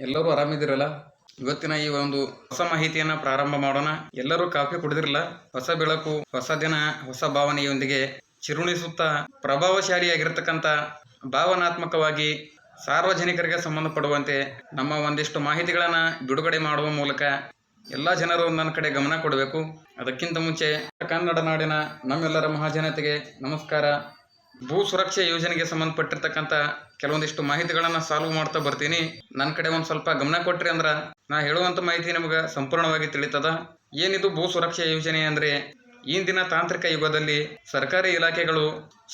ಎಲ್ಲರೂ ಆರಾಮಿದ್ದೀರಲ್ಲ? ಇವತ್ತಿನ ಈ ಒಂದು ಹೊಸ ಮಾಹಿತಿಯನ್ನ ಪ್ರಾರಂಭ ಮಾಡೋಣ. ಎಲ್ಲರೂ ಕಾಫಿ ಕುಡಿದಿರಲ್ಲ? ಹೊಸ ಬೆಳಕು, ಹೊಸ ದಿನ, ಹೊಸ ಭಾವನೆಯೊಂದಿಗೆ ಚಿರುಣಿಸುತ್ತಾ ಪ್ರಭಾವಶಾಲಿಯಾಗಿರ್ತಕ್ಕಂಥ ಭಾವನಾತ್ಮಕವಾಗಿ ಸಾರ್ವಜನಿಕರಿಗೆ ಸಂಬಂಧಪಡುವಂತೆ ನಮ್ಮ ಒಂದಿಷ್ಟು ಮಾಹಿತಿಗಳನ್ನ ಬಿಡುಗಡೆ ಮಾಡುವ ಮೂಲಕ ಎಲ್ಲ ಜನರು ನನ್ನ ಕಡೆ ಗಮನ ಕೊಡಬೇಕು. ಅದಕ್ಕಿಂತ ಮುಂಚೆ ಕನ್ನಡ ನಾಡಿನ ನಮ್ಮೆಲ್ಲರ ಮಹಾಜನತೆಗೆ ನಮಸ್ಕಾರ. ಭೂ ಸುರಕ್ಷೆ ಯೋಜನೆಗೆ ಸಂಬಂಧಪಟ್ಟಿರ್ತಕ್ಕಂಥ ಕೆಲವೊಂದಿಷ್ಟು ಮಾಹಿತಿಗಳನ್ನು ಸಾಲ್ವ್ ಮಾಡ್ತಾ ಬರ್ತೀನಿ. ನನ್ನ ಕಡೆ ಒಂದು ಸ್ವಲ್ಪ ಗಮನ ಕೊಟ್ರಿ ಅಂದ್ರೆ ನಾ ಹೇಳುವಂಥ ಮಾಹಿತಿ ನಿಮಗೆ ಸಂಪೂರ್ಣವಾಗಿ ತಿಳಿತದ. ಏನಿದು ಭೂ ಸುರಕ್ಷೆ ಯೋಜನೆ ಅಂದರೆ ಇಂದಿನ ತಾಂತ್ರಿಕ ಯುಗದಲ್ಲಿ ಸರ್ಕಾರಿ ಇಲಾಖೆಗಳು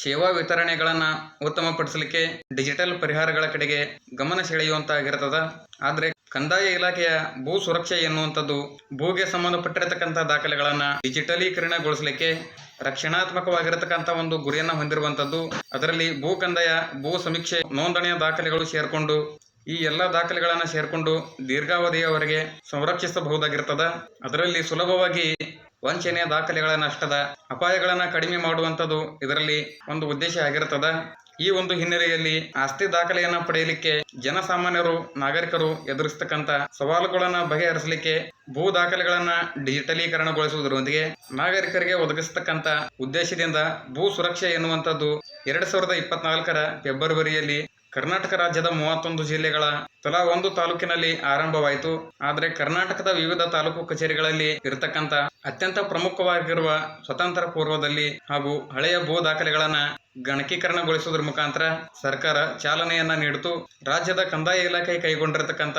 ಸೇವಾ ವಿತರಣೆಗಳನ್ನು ಉತ್ತಮಪಡಿಸಲಿಕ್ಕೆ ಡಿಜಿಟಲ್ ಪರಿಹಾರಗಳ ಕಡೆಗೆ ಗಮನ ಸೆಳೆಯುವಂತಾಗಿರ್ತದ. ಆದರೆ ಕಂದಾಯ ಇಲಾಖೆಯ ಭೂ ಸುರಕ್ಷೆ ಎನ್ನುವಂಥದ್ದು ಭೂಗೆ ಸಂಬಂಧಪಟ್ಟಿರತಕ್ಕಂಥ ದಾಖಲೆಗಳನ್ನು ಡಿಜಿಟಲೀಕರಣಗೊಳಿಸಲಿಕ್ಕೆ ರಕ್ಷಣಾತ್ಮಕವಾಗಿರತಕ್ಕಂಥ ಒಂದು ಗುರಿಯನ್ನು ಹೊಂದಿರುವಂಥದ್ದು. ಅದರಲ್ಲಿ ಭೂ ಕಂದಾಯ, ಭೂ ಸಮೀಕ್ಷೆ, ನೋಂದಣಿಯ ದಾಖಲೆಗಳು ಸೇರಿಕೊಂಡು, ಈ ಎಲ್ಲ ದಾಖಲೆಗಳನ್ನು ಸೇರಿಕೊಂಡು ದೀರ್ಘಾವಧಿಯವರೆಗೆ ಸಂರಕ್ಷಿಸಬಹುದಾಗಿರ್ತದ. ಅದರಲ್ಲಿ ಸುಲಭವಾಗಿ ವಂಚನೆಯ ದಾಖಲೆಗಳ ನಷ್ಟದ ಅಪಾಯಗಳನ್ನು ಕಡಿಮೆ ಮಾಡುವಂಥದ್ದು ಇದರಲ್ಲಿ ಒಂದು ಉದ್ದೇಶ ಆಗಿರ್ತದ. ಈ ಒಂದು ಹಿನ್ನೆಲೆಯಲ್ಲಿ ಆಸ್ತಿ ದಾಖಲೆಯನ್ನ ಪಡೆಯಲಿಕ್ಕೆ ಜನಸಾಮಾನ್ಯರು, ನಾಗರಿಕರು ಎದುರಿಸತಕ್ಕಂತ ಸವಾಲುಗಳನ್ನ ಬಗೆಹರಿಸಲಿಕ್ಕೆ ಭೂ ದಾಖಲೆಗಳನ್ನ ಡಿಜಿಟಲೀಕರಣಗೊಳಿಸುವುದರೊಂದಿಗೆ ನಾಗರಿಕರಿಗೆ ಒದಗಿಸತಕ್ಕಂತ ಉದ್ದೇಶದಿಂದ ಭೂ ಸುರಕ್ಷೆ ಎನ್ನುವಂಥದ್ದು ಎರಡ್ ಸಾವಿರದ ಇಪ್ಪತ್ನಾಲ್ಕರ ಫೆಬ್ರವರಿಯಲ್ಲಿ ಕರ್ನಾಟಕ ರಾಜ್ಯದ ಮೂವತ್ತೊಂದು ಜಿಲ್ಲೆಗಳ ತಲಾ ಒಂದು ತಾಲೂಕಿನಲ್ಲಿ ಆರಂಭವಾಯಿತು. ಆದರೆ ಕರ್ನಾಟಕದ ವಿವಿಧ ತಾಲೂಕು ಕಚೇರಿಗಳಲ್ಲಿ ಇರತಕ್ಕಂತ ಅತ್ಯಂತ ಪ್ರಮುಖವಾಗಿರುವ ಸ್ವತಂತ್ರ ಪೂರ್ವದಲ್ಲಿ ಹಾಗೂ ಹಳೆಯ ಭೂ ದಾಖಲೆಗಳನ್ನ ಗಣಕೀಕರಣಗೊಳಿಸುವುದರ ಮುಖಾಂತರ ಸರ್ಕಾರ ಚಾಲನೆಯನ್ನ ನೀಡಿತು. ರಾಜ್ಯದ ಕಂದಾಯ ಇಲಾಖೆ ಕೈಗೊಂಡಿರತಕ್ಕಂತ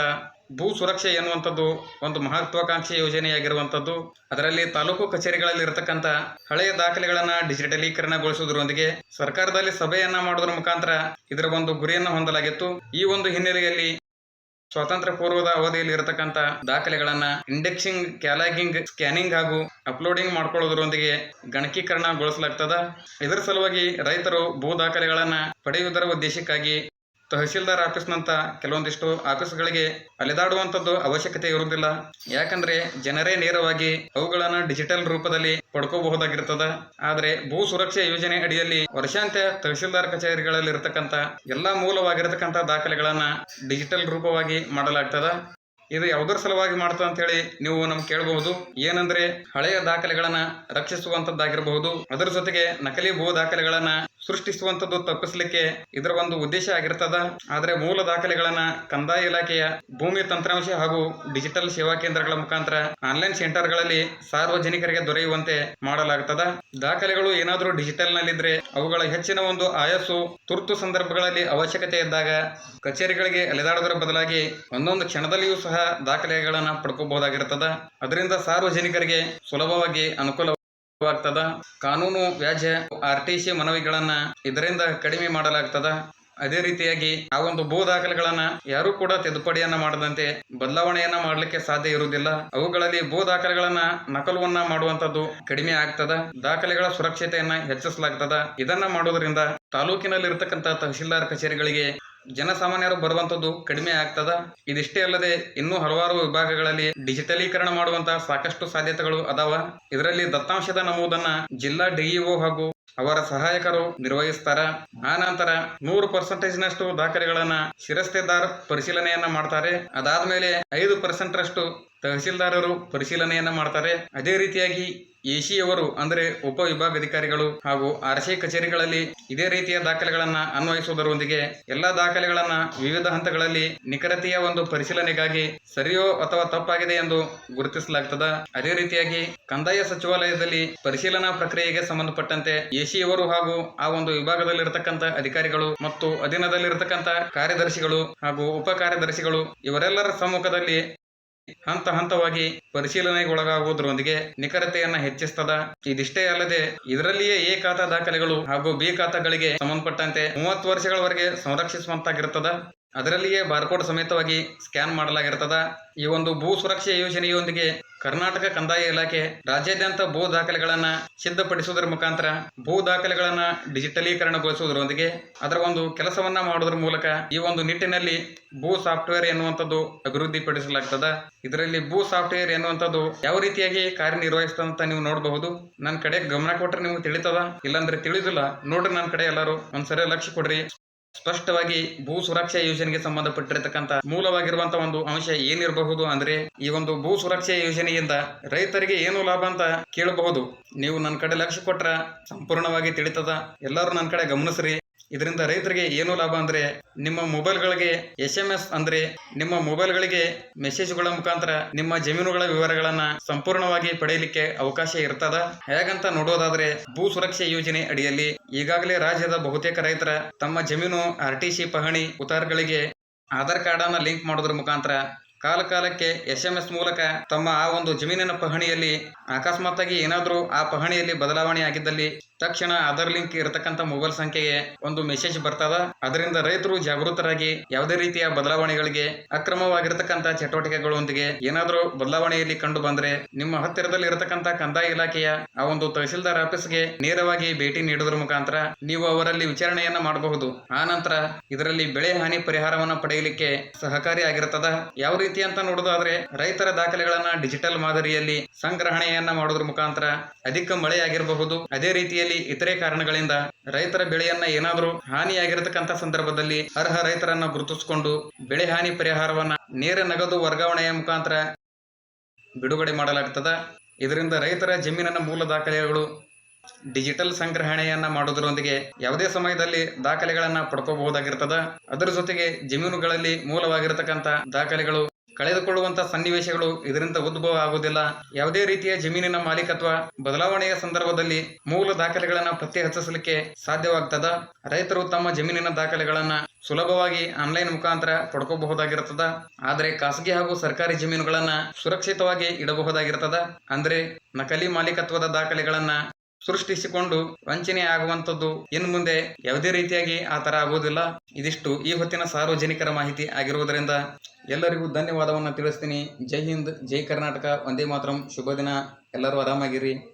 ಭೂ ಸುರಕ್ಷೆ ಎನ್ನುವಂಥದ್ದು ಒಂದು ಮಹತ್ವಾಕಾಂಕ್ಷಿ ಯೋಜನೆಯಾಗಿರುವಂಥದ್ದು. ಅದರಲ್ಲಿ ತಾಲೂಕು ಕಚೇರಿಗಳಲ್ಲಿ ಇರತಕ್ಕಂಥ ಹಳೆಯ ದಾಖಲೆಗಳನ್ನ ಡಿಜಿಟಲೀಕರಣಗೊಳಿಸುವುದರೊಂದಿಗೆ ಸರ್ಕಾರದಲ್ಲಿ ಸಭೆಯನ್ನ ಮಾಡುವುದರ ಮುಖಾಂತರ ಇದರ ಒಂದು ಗುರಿಯನ್ನು ಹೊಂದಲಾಗಿತ್ತು. ಈ ಒಂದು ಹಿನ್ನೆಲೆಯಲ್ಲಿ ಸ್ವಾತಂತ್ರ್ಯ ಪೂರ್ವದ ಅವಧಿಯಲ್ಲಿ ಇರತಕ್ಕಂಥ ದಾಖಲೆಗಳನ್ನ ಇಂಡೆಕ್ಸಿಂಗ್, ಕ್ಯಾಲಾಗಿಂಗ್, ಸ್ಕ್ಯಾನಿಂಗ್ ಹಾಗೂ ಅಪ್ಲೋಡಿಂಗ್ ಮಾಡ್ಕೊಳ್ಳೋದ್ರೊಂದಿಗೆ ಗಣಕೀಕರಣಗೊಳಿಸಲಾಗ್ತದ. ಇದರ ಸಲುವಾಗಿ ರೈತರು ಭೂ ದಾಖಲೆಗಳನ್ನ ಪಡೆಯುವುದರ ಉದ್ದೇಶಕ್ಕಾಗಿ ತಹಶೀಲ್ದಾರ್ ಆಫೀಸ್ನಂತ ಕೆಲವೊಂದಿಷ್ಟು ಆಫೀಸ್ಗಳಿಗೆ ಅಲೆದಾಡುವಂಥದ್ದು ಅವಶ್ಯಕತೆ ಇರುವುದಿಲ್ಲ. ಯಾಕಂದ್ರೆ ಜನರೇ ನೇರವಾಗಿ ಅವುಗಳನ್ನು ಡಿಜಿಟಲ್ ರೂಪದಲ್ಲಿ ಪಡ್ಕೋಬಹುದಾಗಿರ್ತದ. ಆದ್ರೆ ಭೂ ಸುರಕ್ಷಾ ಯೋಜನೆ ಅಡಿಯಲ್ಲಿ ವರ್ಷಾಂತ್ಯ ತಹಶೀಲ್ದಾರ್ ಕಚೇರಿಗಳಲ್ಲಿ ಇರತಕ್ಕಂತ ಎಲ್ಲಾ ಮೂಲವಾಗಿರತಕ್ಕಂತ ದಾಖಲೆಗಳನ್ನ ಡಿಜಿಟಲ್ ರೂಪವಾಗಿ ಮಾಡಲಾಗ್ತದ. ಇದು ಯಾವುದರ ಸಲುವಾಗಿ ಮಾಡ್ತದೆ ಅಂತ ಹೇಳಿ ನೀವು ನಮ್ಗೆ ಕೇಳಬಹುದು. ಏನಂದ್ರೆ ಹಳೆಯ ದಾಖಲೆಗಳನ್ನ ರಕ್ಷಿಸುವಂತದ್ದಾಗಿರಬಹುದು ಅದರ ಜೊತೆಗೆ ನಕಲಿ ಭೂ ದಾಖಲೆಗಳನ್ನ ಸೃಷ್ಟಿಸುವಂತದ್ದು ತಪ್ಪಿಸಲಿಕ್ಕೆ ಇದರ ಒಂದು ಉದ್ದೇಶ ಆಗಿರ್ತದ. ಆದ್ರೆ ಮೂಲ ದಾಖಲೆಗಳನ್ನ ಕಂದಾಯ ಇಲಾಖೆಯ ಭೂಮಿ ತಂತ್ರಾಂಶ ಹಾಗೂ ಡಿಜಿಟಲ್ ಸೇವಾ ಕೇಂದ್ರಗಳ ಮುಖಾಂತರ ಆನ್ಲೈನ್ ಸೆಂಟರ್ಗಳಲ್ಲಿ ಸಾರ್ವಜನಿಕರಿಗೆ ದೊರೆಯುವಂತೆ ಮಾಡಲಾಗುತ್ತದೆ ದಾಖಲೆಗಳು ಏನಾದರೂ ಡಿಜಿಟಲ್ ನಲ್ಲಿದ್ರೆ ಅವುಗಳ ಹೆಚ್ಚಿನ ಒಂದು ಆಯಸ್ಸು, ತುರ್ತು ಸಂದರ್ಭಗಳಲ್ಲಿ ಅವಶ್ಯಕತೆ ಇದ್ದಾಗ ಕಚೇರಿಗಳಿಗೆ ಅಲೆದಾಡೋದರ ಬದಲಾಗಿ ಒಂದೊಂದು ಕ್ಷಣದಲ್ಲಿಯೂ ಸಹ ದಾಖಲೆಗಳನ್ನ ಪಡ್ಕೋಬಹುದಾಗಿರ್ತದ. ಅದರಿಂದ ಸಾರ್ವಜನಿಕರಿಗೆ ಸುಲಭವಾಗಿ ಅನುಕೂಲವಾಗ್ತದ ಕಾನೂನು ವ್ಯಾಜ್ಯ ಆರ್ ಟಿ ಸಿ ಮನವಿಗಳನ್ನ ಇದರಿಂದ ಕಡಿಮೆ ಮಾಡಲಾಗ್ತದ? ಅದೇ ರೀತಿಯಾಗಿ ಆ ಒಂದು ಭೂ ದಾಖಲೆಗಳನ್ನ ಯಾರು ಕೂಡ ತಿದ್ದುಪಡಿಯನ್ನ ಮಾಡದಂತೆ ಬದಲಾವಣೆಯನ್ನ ಮಾಡಲಿಕ್ಕೆ ಸಾಧ್ಯ ಇರುವುದಿಲ್ಲ. ಅವುಗಳಲ್ಲಿ ಭೂ ದಾಖಲೆಗಳನ್ನ ನಕಲುವನ್ನ ಮಾಡುವಂತದ್ದು ಕಡಿಮೆ ಆಗ್ತದ. ದಾಖಲೆಗಳ ಸುರಕ್ಷತೆಯನ್ನ ಹೆಚ್ಚಿಸಲಾಗ್ತದ. ಇದನ್ನ ಮಾಡೋದ್ರಿಂದ ತಾಲೂಕಿನಲ್ಲಿ ಇರತಕ್ಕಂತ ತಹಶೀಲ್ದಾರ್ ಕಚೇರಿಗಳಿಗೆ ಜನಸಾಮಾನ್ಯರು ಬರುವಂತದ್ದು ಕಡಿಮೆ ಆಗ್ತದ. ಇದಿಷ್ಟೇ ಅಲ್ಲದೆ ಇನ್ನೂ ಹಲವಾರು ವಿಭಾಗಗಳಲ್ಲಿ ಡಿಜಿಟಲೀಕರಣ ಮಾಡುವಂತಹ ಸಾಕಷ್ಟು ಸಾಧ್ಯತೆಗಳು ಅದಾವ. ಇದರಲ್ಲಿ ದತ್ತಾಂಶದ ನಮೂದನ್ನ ಜಿಲ್ಲಾ ಡಿಇಒ ಹಾಗೂ ಅವರ ಸಹಾಯಕರು ನಿರ್ವಹಿಸ್ತಾರ. ಆ ನಂತರ ನೂರು ಪರ್ಸೆಂಟೇಜ್ ನಷ್ಟು ದಾಖಲೆಗಳನ್ನ ಶಿರಸ್ತೆದಾರ್ ಪರಿಶೀಲನೆಯನ್ನ ಮಾಡ್ತಾರೆ. ಅದಾದ್ಮೇಲೆ ಐದು ಪರ್ಸೆಂಟ್ ರಷ್ಟು ತಹಸೀಲ್ದಾರರು ಪರಿಶೀಲನೆಯನ್ನ ಮಾಡ್ತಾರೆ. ಅದೇ ರೀತಿಯಾಗಿ ಎಸಿಯವರು ಉಪ ಉಪವಿಭಾಗಾಧಿಕಾರಿಗಳು ಹಾಗೂ ಆರ್ ಸಿ ಕಚೇರಿಗಳಲ್ಲಿ ಇದೇ ರೀತಿಯ ದಾಖಲೆಗಳನ್ನ ಅನ್ವಯಿಸುವುದರೊಂದಿಗೆ ಎಲ್ಲಾ ದಾಖಲೆಗಳನ್ನ ವಿವಿಧ ಹಂತಗಳಲ್ಲಿ ನಿಖರತೆಯ ಒಂದು ಪರಿಶೀಲನೆಗಾಗಿ ಸರಿಯೋ ಅಥವಾ ತಪ್ಪಾಗಿದೆ ಎಂದು ಗುರುತಿಸಲಾಗುತ್ತದೆ ಅದೇ ರೀತಿಯಾಗಿ ಕಂದಾಯ ಸಚಿವಾಲಯದಲ್ಲಿ ಪರಿಶೀಲನಾ ಪ್ರಕ್ರಿಯೆಗೆ ಸಂಬಂಧಪಟ್ಟಂತೆ ಎಸಿಯವರು ಹಾಗೂ ಆ ಒಂದು ವಿಭಾಗದಲ್ಲಿರತಕ್ಕಂಥ ಅಧಿಕಾರಿಗಳು ಮತ್ತು ಅಧೀನದಲ್ಲಿರತಕ್ಕಂಥ ಕಾರ್ಯದರ್ಶಿಗಳು ಹಾಗೂ ಉಪ ಕಾರ್ಯದರ್ಶಿಗಳು ಇವರೆಲ್ಲರ ಸಮ್ಮುಖದಲ್ಲಿ ಹಂತ ಹಂತವಾಗಿ ಪರಿಶೀಲನೆಗೊಳಗಾಗುವುದರೊಂದಿಗೆ ನಿಖರತೆಯನ್ನ ಹೆಚ್ಚಿಸ್ತದ. ಇದಿಷ್ಟೇ ಅಲ್ಲದೆ ಇದರಲ್ಲಿಯೇ ಎ ಖಾತಾ ದಾಖಲೆಗಳು ಹಾಗೂ ಬಿ ಖಾತಾಗಳಿಗೆ ಸಂಬಂಧಪಟ್ಟಂತೆ ಮೂವತ್ತು ವರ್ಷಗಳವರೆಗೆ ಸಂರಕ್ಷಿಸುವಂತಾಗಿರ್ತದ. ಅದರಲ್ಲಿಯೇ ಬಾರ್ಕೋಡ್ ಸಮೇತವಾಗಿ ಸ್ಕ್ಯಾನ್ ಮಾಡಲಾಗಿರ್ತದ. ಈ ಒಂದು ಭೂ ಸುರಕ್ಷೆ ಯೋಜನೆಯೊಂದಿಗೆ ಕರ್ನಾಟಕ ಕಂದಾಯ ಇಲಾಖೆ ರಾಜ್ಯಾದ್ಯಂತ ಭೂ ದಾಖಲೆಗಳನ್ನ ಸಿದ್ಧಪಡಿಸುವುದರ ಮುಖಾಂತರ ಭೂ ದಾಖಲೆಗಳನ್ನ ಡಿಜಿಟಲೀಕರಣಗೊಳಿಸುವುದರೊಂದಿಗೆ ಅದರ ಒಂದು ಕೆಲಸವನ್ನ ಮಾಡುವುದರ ಮೂಲಕ ಈ ಒಂದು ನಿಟ್ಟಿನಲ್ಲಿ ಭೂ ಸಾಫ್ಟ್ವೇರ್ ಎನ್ನುವಂಥದ್ದು ಅಭಿವೃದ್ಧಿಪಡಿಸಲಾಗ್ತದ. ಇದರಲ್ಲಿ ಭೂ ಸಾಫ್ಟ್ವೇರ್ ಎನ್ನುವಂಥದ್ದು ಯಾವ ರೀತಿಯಾಗಿ ಕಾರ್ಯನಿರ್ವಹಿಸ್ತದೆ ಅಂತ ನೀವು ನೋಡಬಹುದು. ನನ್ನ ಕಡೆ ಗಮನ ಕೊಟ್ಟರೆ ನಿಮ್ಗೆ ತಿಳಿತದ. ಇಲ್ಲಾಂದ್ರೆ ತಿಳಿದಿಲ್ಲ. ನೋಡ್ರಿ ನನ್ನ ಕಡೆ ಎಲ್ಲರೂ. ಒಂದ್ಸರಿ ಲಕ್ಷ್ಯ ಕೊಡ್ರಿ. ಸ್ಪಷ್ಟವಾಗಿ ಭೂ ಸುರಕ್ಷಾ ಯೋಜನೆಗೆ ಸಂಬಂಧಪಟ್ಟಿರತಕ್ಕಂತ ಮೂಲವಾಗಿರುವಂತ ಒಂದು ಅಂಶ ಏನಿರಬಹುದು ಅಂದ್ರೆ ಈ ಒಂದು ಭೂ ಸುರಕ್ಷಾ ಯೋಜನೆಯಿಂದ ರೈತರಿಗೆ ಏನು ಲಾಭ ಅಂತ ಕೇಳಬಹುದು. ನೀವು ನನ್ನ ಕಡೆ ಲಕ್ಷ್ಯ ಕೊಟ್ರ ಸಂಪೂರ್ಣವಾಗಿ ತಿಳಿತದ. ಎಲ್ಲರೂ ನನ್ನ ಕಡೆ ಗಮನಿಸ್ರಿ. ಇದರಿಂದ ರೈತರಿಗೆ ಏನು ಲಾಭ ಅಂದ್ರೆ ನಿಮ್ಮ ಮೊಬೈಲ್ಗಳಿಗೆ ಎಸ್ ಎಂ ಎಸ್ ಅಂದ್ರೆ ನಿಮ್ಮ ಮೊಬೈಲ್ಗಳಿಗೆ ಮೆಸೇಜ್ಗಳ ಮುಖಾಂತರ ನಿಮ್ಮ ಜಮೀನುಗಳ ವಿವರಗಳನ್ನು ಸಂಪೂರ್ಣವಾಗಿ ಪಡೆಯಲಿಕ್ಕೆ ಅವಕಾಶ ಇರ್ತದ? ಹೇಗಂತ ನೋಡೋದಾದ್ರೆ ಭೂ ಸುರಕ್ಷೆ ಯೋಜನೆ ಅಡಿಯಲ್ಲಿ ಈಗಾಗಲೇ ರಾಜ್ಯದ ಬಹುತೇಕ ರೈತರ ತಮ್ಮ ಜಮೀನು ಆರ್ ಟಿ ಸಿ ಪಹಣಿ ಉತಾರ್ಗಳಿಗೆ ಆಧಾರ್ ಕಾರ್ಡನ್ನು ಲಿಂಕ್ ಮಾಡೋದ್ರ ಮುಖಾಂತರ ಕಾಲ ಕಾಲಕ್ಕೆ ಎಸ್ ಎಂ ಮೂಲಕ ತಮ್ಮ ಆ ಒಂದು ಜಮೀನಿನ ಪಹಣಿಯಲ್ಲಿ ಅಕಸ್ಮಾತ್ತಾಗಿ ಏನಾದರೂ ಆ ಪಹಣಿಯಲ್ಲಿ ಬದಲಾವಣೆ ಆಗಿದ್ದಲ್ಲಿ ತಕ್ಷಣ ಆಧಾರ್ ಲಿಂಕ್ ಇರತಕ್ಕಂತ ಮೊಬೈಲ್ ಸಂಖ್ಯೆಗೆ ಒಂದು ಮೆಸೇಜ್ ಬರ್ತದ. ಅದರಿಂದ ರೈತರು ಜಾಗೃತರಾಗಿ ಯಾವುದೇ ರೀತಿಯ ಬದಲಾವಣೆಗಳಿಗೆ ಅಕ್ರಮವಾಗಿರತಕ್ಕಂತ ಚಟುವಟಿಕೆಗಳೊಂದಿಗೆ ಏನಾದರೂ ಬದಲಾವಣೆಯಲ್ಲಿ ಕಂಡು ಬಂದ್ರೆ ನಿಮ್ಮ ಹತ್ತಿರದಲ್ಲಿ ಇರತಕ್ಕಂತ ಕಂದಾಯ ಇಲಾಖೆಯ ಆ ಒಂದು ತಹಸೀಲ್ದಾರ್ ಆಫೀಸ್ಗೆ ನೇರವಾಗಿ ಭೇಟಿ ನೀಡುವುದರ ಮುಖಾಂತರ ನೀವು ಅವರಲ್ಲಿ ವಿಚಾರಣೆಯನ್ನ ಮಾಡಬಹುದು. ಆ ನಂತರ ಇದರಲ್ಲಿ ಬೆಳೆ ಹಾನಿ ಪರಿಹಾರವನ್ನ ಪಡೆಯಲಿಕ್ಕೆ ಸಹಕಾರಿಯಾಗಿರುತ್ತದ ಯಾವ ರೀತಿ ಅಂತ ನೋಡೋದಾದ್ರೆ ರೈತರ ದಾಖಲೆಗಳನ್ನ ಡಿಜಿಟಲ್ ಮಾದರಿಯಲ್ಲಿ ಸಂಗ್ರಹಣೆಯನ್ನ ಮಾಡೋದ್ರ ಮುಖಾಂತರ ಅಧಿಕ ಮಳೆಯಾಗಿರಬಹುದು. ಅದೇ ರೀತಿಯಲ್ಲಿ ಇತರೆ ಕಾರಣಗಳಿಂದ ರೈತರ ಬೆಳೆಯನ್ನ ಏನಾದರೂ ಹಾನಿಯಾಗಿರತಕ್ಕಂತ ಸಂದರ್ಭದಲ್ಲಿ ಅರ್ಹ ರೈತರನ್ನ ಗುರುತಿಸಿಕೊಂಡು ಬೆಳೆ ಹಾನಿ ಪರಿಹಾರವನ್ನ ನೇರ ನಗದು ವರ್ಗಾವಣೆಯ ಮುಖಾಂತರ ಬಿಡುಗಡೆ ಮಾಡಲಾಗ್ತದ. ಇದರಿಂದ ರೈತರ ಜಮೀನಿನ ಮೂಲ ದಾಖಲೆಗಳು ಡಿಜಿಟಲ್ ಸಂಗ್ರಹಣೆಯನ್ನ ಮಾಡೋದರೊಂದಿಗೆ ಯಾವುದೇ ಸಮಯದಲ್ಲಿ ದಾಖಲೆಗಳನ್ನ ಪಡ್ಕೋಬಹುದಾಗಿರ್ತದ. ಅದರ ಜೊತೆಗೆ ಜಮೀನುಗಳಲ್ಲಿ ಮೂಲವಾಗಿರತಕ್ಕಂತ ದಾಖಲೆಗಳು ಕಳೆದುಕೊಳ್ಳುವಂತ ಸನ್ನಿವೇಶಗಳು ಇದರಿಂದ ಉದ್ಭವ ಆಗುವುದಿಲ್ಲ. ಯಾವುದೇ ರೀತಿಯ ಜಮೀನಿನ ಮಾಲೀಕತ್ವ ಬದಲಾವಣೆಯ ಸಂದರ್ಭದಲ್ಲಿ ಮೂಲ ದಾಖಲೆಗಳನ್ನು ಪತ್ತೆ ಹಚ್ಚಿಸಲಿಕ್ಕೆ ಸಾಧ್ಯವಾಗ್ತದ. ರೈತರು ತಮ್ಮ ಜಮೀನಿನ ದಾಖಲೆಗಳನ್ನ ಸುಲಭವಾಗಿ ಆನ್ಲೈನ್ ಮುಖಾಂತರ ಪಡ್ಕೋಬಹುದಾಗಿರ್ತದ ಆದರೆ ಖಾಸಗಿ ಹಾಗೂ ಸರ್ಕಾರಿ ಜಮೀನುಗಳನ್ನ ಸುರಕ್ಷಿತವಾಗಿ ಇಡಬಹುದಾಗಿರ್ತದ ಅಂದ್ರೆ ನಕಲಿ ಮಾಲೀಕತ್ವದ ದಾಖಲೆಗಳನ್ನ ಸೃಷ್ಟಿಸಿಕೊಂಡು ವಂಚನೆ ಆಗುವಂಥದ್ದು ಇನ್ನು ಮುಂದೆ ಯಾವುದೇ ರೀತಿಯಾಗಿ ಆ ಥರ ಆಗುವುದಿಲ್ಲ. ಇದಿಷ್ಟು ಈ ಹೊತ್ತಿನ ಸಾರ್ವಜನಿಕರ ಮಾಹಿತಿ ಆಗಿರುವುದರಿಂದ ಎಲ್ಲರಿಗೂ ಧನ್ಯವಾದವನ್ನು ತಿಳಿಸ್ತೀನಿ. ಜೈ ಹಿಂದ್, ಜೈ ಕರ್ನಾಟಕ. ಒಂದೇ ಮಾತ್ರ. ಶುಭ ದಿನ. ಎಲ್ಲರೂ ಆರಾಮಾಗಿರಿ.